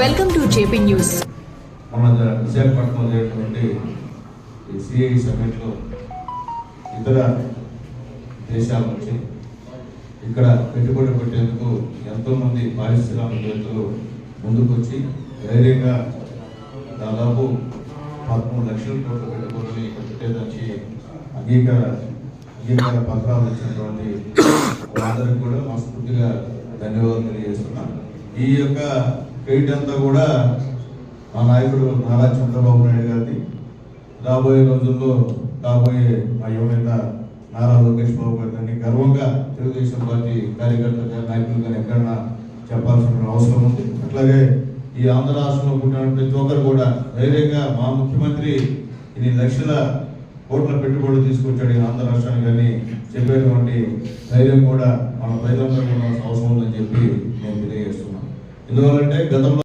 Welcome to JP news. మన విశాఖపట్నంలో జరిగినటువంటి ఈ సిఐ సమ్మిట్లో ఇతర దేశాల నుంచి ఇక్కడ పెట్టుబడి పెట్టేందుకు ఎంతోమంది పారిశ్రామికవేత్తలు ముందుకొచ్చి ధైర్యంగా దాదాపు పదమూడు లక్షల కోట్ల పెట్టుబడులు ఇక్కడ పెట్టేదానికి అంగీకార అంగీకార పత్రాలు ఇచ్చినటువంటి వాళ్ళందరికీ కూడా మనస్ఫూర్తిగా ధన్యవాదాలు తెలియజేస్తున్నాను. ఈ యొక్క ఎయిట్ అంతా కూడా మా నాయకుడు నారా చంద్రబాబు నాయుడు గారిది. రాబోయే రోజుల్లో రాబోయే మా యువనేత నారా లోకేష్ బాబు గారిని గర్వంగా తెలుగుదేశం పార్టీ కార్యకర్తగా నాయకులుగా ఎక్కడన్నా చెప్పాల్సిన అవసరం ఉంది. అట్లాగే ఈ ఆంధ్ర రాష్ట్రంలో పుట్టిన ప్రతి ఒక్కరు కూడా ధైర్యంగా మా ముఖ్యమంత్రి ఇన్ని లక్షల కోట్ల పెట్టుబడులు తీసుకొచ్చాడు ఈ ఆంధ్ర రాష్ట్రానికి అని చెప్పేటువంటి ధైర్యం కూడా మన ప్రజలందరూ కూడా అవసరం ఉందని చెప్పి నేను ఎందువల్లంటే గతంలో